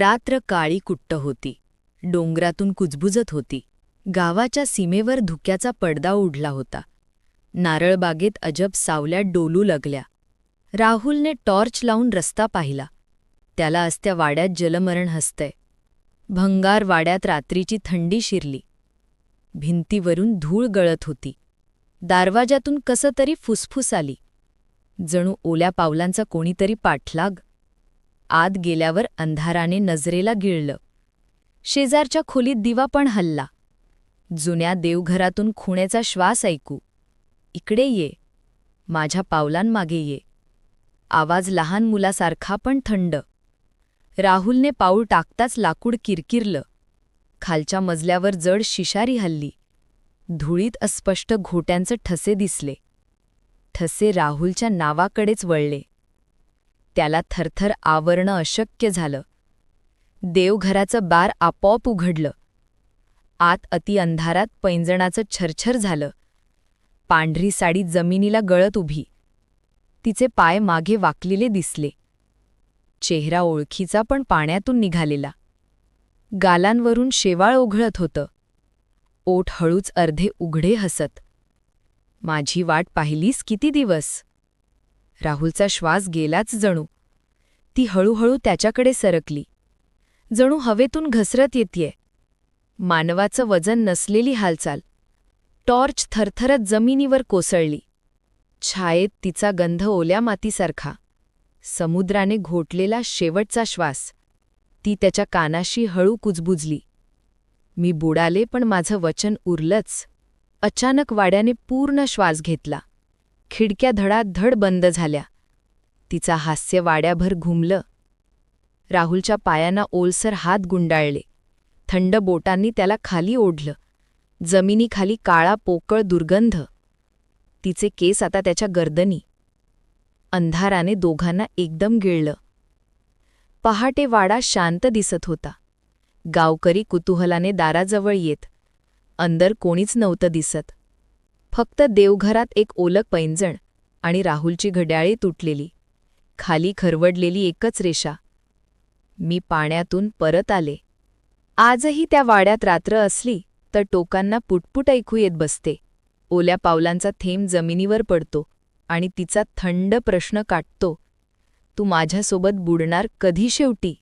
रात्र काळी कुट्ट होती. डोंगरातून कुजबुजत होती. गावाच्या सीमेवर धुक्याचा पडदा उडला होता. नारळबागेत अजब सावल्या डोलू लागल्या. राहुलने टॉर्च लावून रस्ता पाहिला. त्याला असत्या वाड्यात जलमरण हसतंय. भंगार वाड्यात रात्रीची थंडी शिरली. भिंतीवरून धूळ गळत होती. दारवाजातून कसं तरी फुसफुस आली. जणू ओल्या पावलांचा कोणीतरी पाठलाग आत गेल्यावर अंधाराने नजरेला गिळलं. शेजारच्या खोलीत दिवा पण हल्ला. जुन्या देवघरातून खुण्याचा श्वास ऐकू. इकडे ये. माझ्या पावलांमागे ये. आवाज लहान मुलासारखा पण थंड. राहुलने पाऊल टाकताच लाकूड किरकिरलं. खालच्या मजल्यावर जड शिशारी हल्ली. धुळीत अस्पष्ट घोट्यांचे ठसे दिसले. ठसे राहुलच्या नावाकडेच वळले. त्याला थरथर आवरणं अशक्य झालं. देवघराचं बार आपोआप उघडलं. आत अति अंधारात पैंजणाचं छरछर झालं. पांढरी साडी जमिनीला गळत उभी. तिचे पाय मागे वाकलेले दिसले. चेहरा ओळखीचा पण पाण्यातून निघालेला. गालांवरून शेवाळ ओघळत होतं. ओठ हळूच अर्धे उघडे हसत. माझी वाट पाहिलीस किती दिवस? राहुलचा श्वास गेलाच जणू. ती हळूहळू त्याच्याकडे सरकली. जणू हवेतून घसरत येतेय. मानवाचं वजन नसलेली हालचाल. टॉर्च थरथरत जमिनीवर कोसळली. छायेत तिचा गंध ओल्या मातीसारखा. समुद्राने घोटलेला शेवटचा श्वास. ती त्याच्या कानाशी हळू कुजबुजली. मी बुडाले पण माझं वचन उरलंच. अचानक वाड्याने पूर्ण श्वास घेतला. खिडक्या धडाधड बंद झाल्या. तिचा हास्य वाड्याभर घुमलं. राहुलच्या पायांना ओलसर हात गुंडाळले. थंड बोटांनी त्याला खाली ओढलं. जमिनीखाली काळा पोकळ दुर्गंध. तिचे केस आता त्याच्या गर्दनी. अंधाराने दोघांना एकदम गिळलं. पहाटे वाडा शांत दिसत होता. गावकरी कुतूहलाने दाराजवळ येत. अंदर कोणीच नव्हतं दिसत. फक्त देवघरात एक ओलक पैंजण आणि राहुलची घड्याळी तुटलेली. खाली खरवडलेली एकच रेषा. मी पाण्यातून परत आले. आजही त्या वाड्यात रात्र असली तर टोकांना पुटपुट ऐकू येत बसते. ओल्या पावलांचा थेंब जमिनीवर पडतो आणि तिचा थंड प्रश्न काटतो. तू माझ्यासोबत बुडणार कधी शेवटी?